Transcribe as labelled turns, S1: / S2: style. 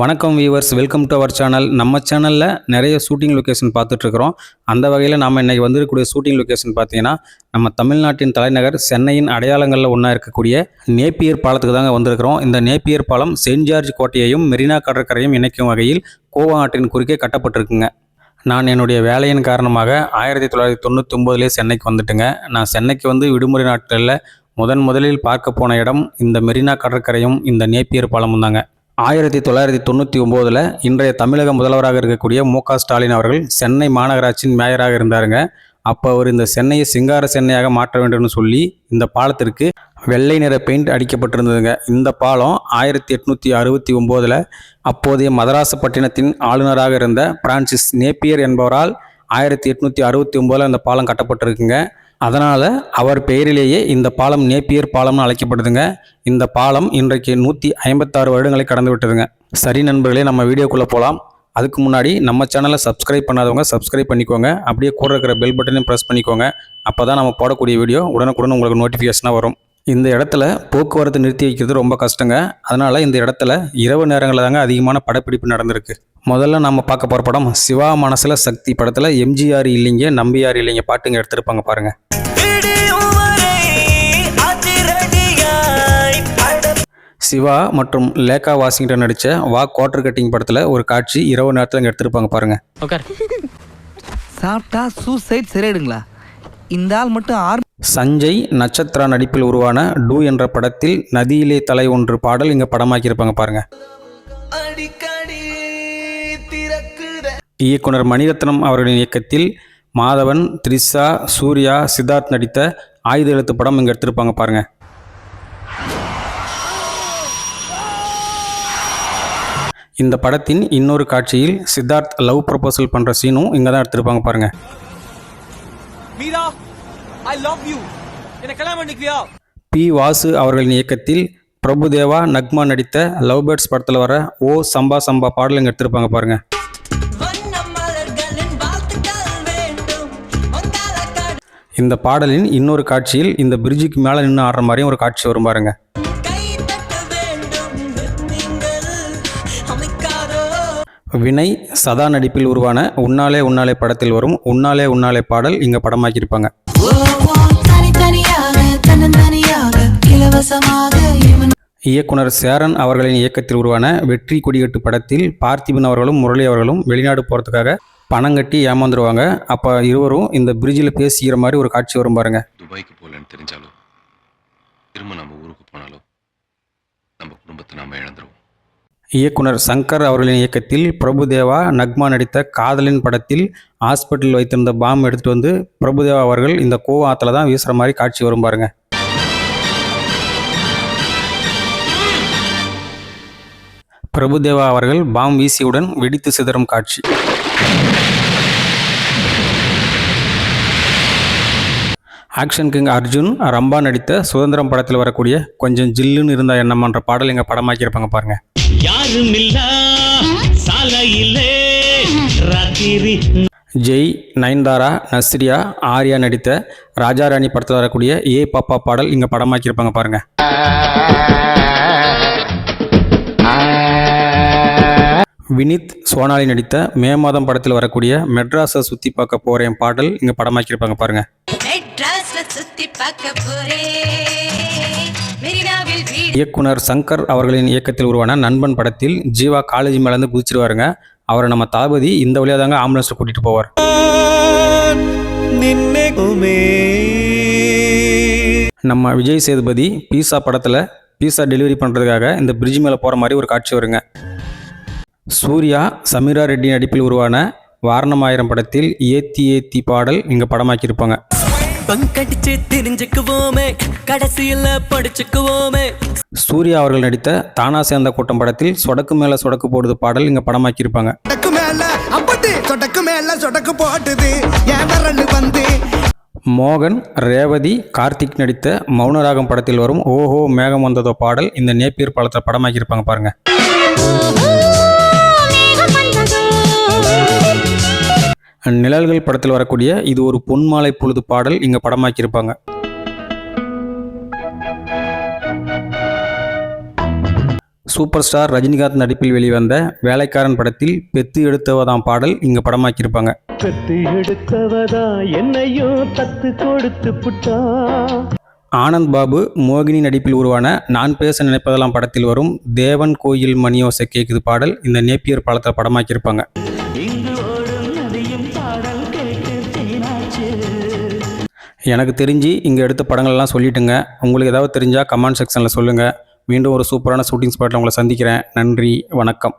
S1: வணக்கம் viewers welcome to our channel நம்ம சேனலில் நிறைய ஷூட்டிங் லொக்கேஷன் பார்த்துட்ருக்குறோம். அந்த வகையில் நாம் இன்றைக்கி வந்திருக்கக்கூடிய ஷூட்டிங் லொக்கேஷன் பார்த்தீங்கன்னா நம்ம தமிழ்நாட்டின் தலைநகர் சென்னையின் அடையாளங்களில் ஒன்றா இருக்கக்கூடிய நேப்பியர் பாலத்துக்கு தாங்க வந்திருக்கிறோம். இந்த நேப்பியர் பாலம் செயின்ட் ஜார்ஜ் கோட்டையையும் மெரினா கடற்கரையும் இணைக்கும் வகையில் கோவா ஆற்றின் குறுக்கே கட்டப்பட்டிருக்குங்க. நான் என்னுடைய வேலையின் காரணமாக ஆயிரத்தி தொள்ளாயிரத்தி தொண்ணூற்றி ஒம்போதுலேயே சென்னைக்கு வந்துட்டுங்க. நான் சென்னைக்கு வந்து விடுமுறை நாட்களில் முதன் முதலில் பார்க்க போன இடம் இந்த மெரினா கடற்கரையும் இந்த நேப்பியர் பாலமும் தாங்க. ஆயிரத்தி தொள்ளாயிரத்தி தொண்ணூற்றி ஒம்போதில் இன்றைய தமிழக முதல்வராக இருக்கக்கூடிய மு க ஸ்டாலின் அவர்கள் சென்னை மாநகராட்சியின் மேயராக இருந்தாருங்க. அப்போ அவர் இந்த சென்னையை சிங்கார சென்னையாக மாற்ற வேண்டும்னு சொல்லி இந்த பாலத்திற்கு வெள்ளை நிற பெயிண்ட் அடிக்கப்பட்டிருந்ததுங்க. இந்த பாலம் ஆயிரத்தி எட்நூற்றி அறுபத்தி ஒம்போதில் அப்போதைய மதராசப்பட்டினத்தின் ஆளுநராக இருந்த பிரான்சிஸ் நேப்பியர் என்பவரால் ஆயிரத்தி எட்நூற்றி அறுபத்தி ஒம்போதில் இந்த பாலம் கட்டப்பட்டிருக்குங்க. அதனால் அவர் பெயரிலேயே இந்த பாலம் நேப்பியர் பாலம்னு அழைக்கப்படுதுங்க. இந்த பாலம் இன்றைக்கு நூற்றி ஐம்பத்தாறு வருடங்களை கடந்து விட்டதுங்க. சரி நண்பர்களே நம்ம வீடியோக்குள்ளே போகலாம் அதுக்கு முன்னாடி நம்ம சேனலை சப்ஸ்கிரைப் பண்ணாதவங்க சப்ஸ்கிரைப் பண்ணிக்கோங்க. அப்படியே கூட இருக்கிற பெல் பட்டனையும் ப்ரெஸ் பண்ணிக்கோங்க. அப்போ தான் நம்ம போடக்கூடிய வீடியோ உடனுக்குடன் உங்களுக்கு நோட்டிஃபிகேஷனாக வரும். இந்த இடத்துல போக்குவரத்து நிறுத்தி வைக்கிறது ரொம்ப கஷ்டங்க. அதனால் இந்த இடத்துல இரவு நேரங்களில் தாங்க அதிகமான படப்பிடிப்பு நடந்திருக்கு. முதல்ல நம்ம பார்க்க போகிற படம் சிவா மனசில் சக்தி படத்தில் எம்ஜிஆர் இல்லைங்க நம்பியார் இல்லைங்க பாட்டுங்க எடுத்திருப்பாங்க பாருங்க.
S2: விடியும் வரை அதிரடியாய் பட
S1: சிவா மற்றும் லேகா வாஷிங்டன் நடித்த வா குவார்டர் கட்டிங் படத்தில் ஒரு காட்சி இரவு நேரத்தில் இங்கே எடுத்திருப்பாங்க பாருங்க.
S3: சாப்பிட்டா சூசைட் சரியாயிடுங்களா இந்த ஆள் மட்டும் ஆர்
S1: சஞ்சய் நட்சத்திரா நடிப்பில் உருவான டூ என்ற படத்தில் நதியிலே தலை ஒன்று பாடல் இங்கே படமாக்கியிருப்பாங்க பாருங்க. இயக்குனர் மணிரத்னம் அவர்களின் இயக்கத்தில் மாதவன் த்ரிஷா சூர்யா சித்தார்த் நடித்த ஆயுத எழுத்து படம் இங்கே எடுத்திருப்பாங்க பாருங்க. இந்த படத்தின் இன்னொரு காட்சியில் சித்தார்த் லவ் ப்ரப்போசல் பண்ணுற சீனும் இங்கே தான் எடுத்திருப்பாங்க பாருங்க.
S4: மீரா ஐ லவ் யூ என்ன கல்யாணம் பண்ணிக்கிறியா?
S1: பி. வாசு அவர்களின் இயக்கத்தில் பிரபுதேவா நக்மா நடித்த லவ் பேர்ட்ஸ் படத்தில் வர ஓ சம்பா சம்பா பாடல் இங்கே எடுத்திருப்பாங்க பாருங்க. இந்த பாடலின் இன்னொரு காட்சியில் இந்த பிரிட்ஜுக்கு மேலே நின்று ஆடுற மாதிரியும் ஒரு காட்சி வரும்
S2: பாருங்கள்
S1: வினை சதா நடிப்பில் உருவான உன்னாலே உன்னாலே படத்தில் வரும் உன்னாலே உன்னாலே பாடல் இங்கே படமாக்கியிருப்பாங்க. இயக்குனர் சேரன் அவர்களின் இயக்கத்தில் உருவான வெற்றி கொடிகட்டு படத்தில் பார்த்திபன் அவர்களும் முரளி அவர்களும் வெளிநாடு போகிறதுக்காக பணம் கட்டி ஏமாந்துருவாங்க. அப்போ இருவரும் இந்த பிரிட்ஜில் பேசிக்கிற மாதிரி ஒரு காட்சி வரும் பாருங்க.
S5: துபாய்க்கு போகலன்னு தெரிஞ்சாலும் திரும்ப நம்ம ஊருக்கு போனாலும் நம்ம குடும்பத்தை நாம இழந்துருவோம்.
S1: இயக்குனர் சங்கர் அவர்களின் இயக்கத்தில் பிரபுதேவா நக்மா நடித்த காதலின் படத்தில் ஹாஸ்பிட்டல் வைத்திருந்த பாம் எடுத்துட்டு வந்து பிரபுதேவா அவர்கள் இந்த கோவா ஆத்துல தான் வீசுகிற மாதிரி காட்சி வரும் பாருங்க. பிரபுதேவா அவர்கள் பாம் வீசியுடன் வெடித்து சிதறும் காட்சி. ஆக்ஷன் கிங் அர்ஜுன் ரம்பா நடித்த சுதந்திரம் படத்தில் வரக்கூடிய கொஞ்சம் ஜில்லுன்னு இருந்தா என்னமான்ற பாடல் எங்க படமாக்கியிருப்பாங்க பாருங்க.
S6: யாருமில்ல சாலையிலே ராத்திரி.
S1: ஜெய் நயன்தாரா நஸ்ரியா ஆர்யா நடித்த ராஜாராணி படத்தில் வரக்கூடிய ஏ பாப்பா பாடல் இங்கே படமாக்கியிருப்பாங்க பாருங்க. வினித் சோனாலி நடித்த மே மாதம் படத்தில் வரக்கூடிய மெட்ராஸை சுற்றி பார்க்க போகிறேன் பாடல் இங்கே படமாக்கியிருப்பாங்க பாருங்க.
S7: பார்க்க போறேன்
S1: இயக்குனர் சங்கர் அவர்களின் இயக்கத்தில் உருவான நண்பன் படத்தில் ஜீவா காலேஜ் மேலேருந்து குதிச்சிருவாருங்க. அவரை நம்ம தளபதி இந்த வழியாக தாங்க ஆம்புலன்ஸில் கூட்டிகிட்டு போவார். நம்ம விஜய் சேதுபதி பீஸா படத்தில் பீஸா டெலிவரி பண்ணுறதுக்காக இந்த பிரிட்ஜ் மேலே போகிற மாதிரி ஒரு காட்சி வருங்க. சூர்யா சமீரா ரெட்டி நடிப்பில் உருவான வாரணமாயிரம் படத்தில் ஏத்தி ஏத்தி பாடல் இங்கே படமாக்கியிருப்பாங்க.
S2: பங்கடிச்சு தெரிஞ்சுக்குவோமே கடைசியில படிச்சுக்குவோமே.
S1: சூர்யா அவர்கள் நடித்த தானா சேர்ந்த கூட்டம் படத்தில் சொடக்கு மேலே சொடக்கு போடுது பாடல் இங்கே படமாக்கியிருப்பாங்க.
S8: சொடக்கு மேல சொடக்கு மேல சொடக்கு போட்டுது வந்து?
S1: மோகன் ரேவதி கார்த்திக் நடித்த மௌனராகம் படத்தில் வரும் ஓஹோ மேகம் வந்ததோ பாடல் இந்த நேப்பியர் பாலத்தில் படமாக்கியிருப்பாங்க பாருங்க. நிழல்கள் படத்தில் வரக்கூடிய இது ஒரு பொன்மாலை பொழுது பாடல் இங்கே படமாக்கியிருப்பாங்க. சூப்பர் ஸ்டார் ரஜினிகாந்த் நடிப்பில் வெளிவந்த வேலைக்காரன் படத்தில் பெத்து எடுத்தவதாம் பாடல் இங்கே படமாக்கியிருப்பாங்க.
S6: கத்து எடுத்தவதா? என்னையும் தத்து கொடுத்து புட்டா?
S1: ஆனந்த் பாபு மோகினி நடிப்பில் உருவான நான் பேச நினைப்பதெல்லாம் படத்தில் வரும் தேவன் கோயில் மணியோசை கேக்குது பாடல் இந்த நேப்பியர் படத்தில் படமாக்கியிருப்பாங்க. எனக்கு தெரிஞ்சு இங்கே எடுத்த படங்கள்லாம் சொல்லிட்டுங்க. உங்களுக்கு ஏதாவது தெரிஞ்சால் கமெண்ட் செக்ஷனில் சொல்லுங்கள் மீண்டும் ஒரு சூப்பரான ஷூட்டிங் ஸ்பாட்டில் உங்களை சந்திக்கிறேன். நன்றி வணக்கம்.